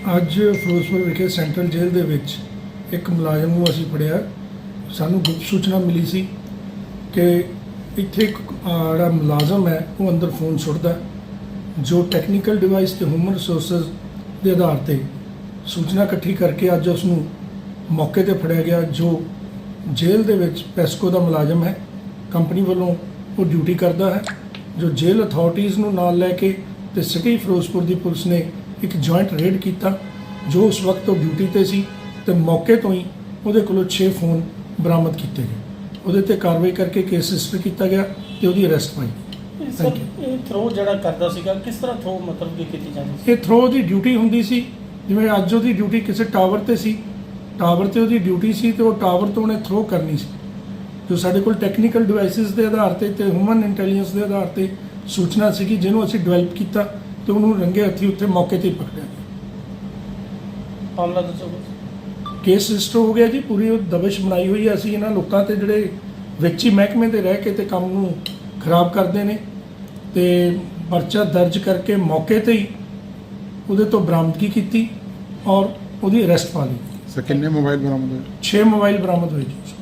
ਅੱਜ ਫਿਰੋਜ਼ਪੁਰ ਵਿਖੇ ਸੈਂਟਰਲ ਜੇਲ੍ਹ ਦੇ ਵਿੱਚ ਇੱਕ ਮੁਲਾਜ਼ਮ ਨੂੰ ਅਸੀਂ ਫੜਿਆ। ਸਾਨੂੰ ਗੁਪਤ ਸੂਚਨਾ ਮਿਲੀ ਸੀ ਕਿ ਇੱਥੇ ਇੱਕ ਜਿਹੜਾ ਮੁਲਾਜ਼ਮ ਹੈ, ਉਹ ਅੰਦਰ ਫੋਨ ਸੁੱਟਦਾ ਜੋ ਟੈਕਨੀਕਲ ਡਿਵਾਈਸ ਤੇ ਹਿਊਮਨ ਰਿਸੋਰਸਸ ਦੇ ਆਧਾਰ ਤੇ ਸੂਚਨਾ ਇਕੱਠੀ ਕਰਕੇ ਅੱਜ ਉਸ ਨੂੰ ਮੌਕੇ ਤੇ ਫੜਿਆ ਗਿਆ, ਜੋ ਜੇਲ੍ਹ ਦੇ ਵਿੱਚ ਪੈਸਕੋ ਦਾ ਮੁਲਾਜ਼ਮ ਹੈ। ਕੰਪਨੀ ਵੱਲੋਂ ਉਹ ਡਿਊਟੀ ਕਰਦਾ ਹੈ, ਜੋ ਜੇਲ੍ਹ ਅਥਾਰਟੀਆਂ ਨੂੰ ਨਾਲ ਲੈ ਕੇ ਤੇ ਸਿਟੀ ਫਿਰੋਜ਼ਪੁਰ ਦੀ ਪੁਲਿਸ ਨੇ ਇੱਕ ਜੁਆਇੰਟ ਰੇਡ ਕੀਤਾ ਜੋ ਉਸ ਵਕਤ ਉਹ ਡਿਊਟੀ ਤੇ ਸੀ ਤੇ ਮੌਕੇ ਤੋਂ ਹੀ ਉਹਦੇ ਕੋਲੋਂ 6 ਫੋਨ ਬਰਾਮਦ ਕੀਤੇ ਗਏ। ਉਹਦੇ ਤੇ ਕਾਰਵਾਈ ਕਰਕੇ ਕੇਸ ਰਜਿਸਟਰ ਕੀਤਾ ਗਿਆ ਤੇ ਉਹਦੀ ਅਰੈਸਟ ਪਾਈ ਇਹ ਥਰੋ ਜਿਹੜਾ ਕਰਦਾ ਸੀਗਾ ਕਿਸ ਤਰ੍ਹਾਂ ਥਰੋ ਮਤਲਬ ਕਿ ਕੀਤੀ ਜਾਂਦੀ ਸੀ? ਇਹ ਥਰੋ ਦੀ ਡਿਊਟੀ ਹੁੰਦੀ ਸੀ ਜਿਵੇਂ ਅੱਜ ਉਹਦੀ ਡਿਊਟੀ ਕਿਸੇ ਟਾਵਰ ਤੇ ਸੀ। ਟਾਵਰ ਤੇ ਉਹਦੀ ਡਿਊਟੀ ਸੀ ਤੇ ਉਹ ਟਾਵਰ ਤੋਂ ਉਹਨੇ ਥਰੋ ਕਰਨੀ ਸੀ। ਜੋ ਸਾਡੇ ਕੋਲ ਟੈਕਨੀਕਲ ਡਿਵਾਈਸਿਸ ਦੇ ਆਧਾਰ ਤੇ ਤੇ ਹਿਊਮਨ ਇੰਟੈਲੀਜੈਂਸ ਦੇ ਆਧਾਰ ਤੇ ਸੂਚਨਾ ਸੀ ਕਿ ਜਿਹਨੂੰ ਅਸੀਂ ਡਿਵੈਲਪ ਕੀਤਾ। ਤੇ ਉਹਨੂੰ ਰੰਗੇ ਹੱਥੀ ਉੱਥੇ ਮੌਕੇ ਤੇ ਹੀ ਪਕੜਿਆ ਗਿਆ। ਮਾਮਲਾ ਦੱਸੋ ਕੇਸ ਰਜਿਸਟਰ ਹੋ ਗਿਆ ਜੀ ਪੂਰੀ ਉਹ ਦਬਿਸ਼ ਬਣਾਈ ਹੋਈ ਹੈ। ਅਸੀਂ ਇਹਨਾਂ ਲੋਕਾਂ ਤੇ ਜਿਹੜੇ ਵਿੱਚ ਹੀ ਮਹਿਕਮੇ ਦੇ ਰਹਿ ਕੇ ਤੇ ਕੰਮ ਨੂੰ ਖਰਾਬ ਕਰਦੇ ਨੇ ਤੇ ਪਰਚਾ ਦਰਜ ਕਰਕੇ ਮੌਕੇ ਤੇ ਹੀ ਉਹਦੇ ਤੋਂ ਬਰਾਮਦਗੀ ਕੀਤੀ ਔਰ ਉਹਦੀ ਅਰੈਸਟ ਪਾ ਲਈ। ਸਰ ਕਿੰਨੇ ਮੋਬਾਈਲ ਬਰਾਮਦ ਹੋਏ? 6 ਮੋਬਾਈਲ ਬਰਾਮਦ ਹੋਏ ਜੀ।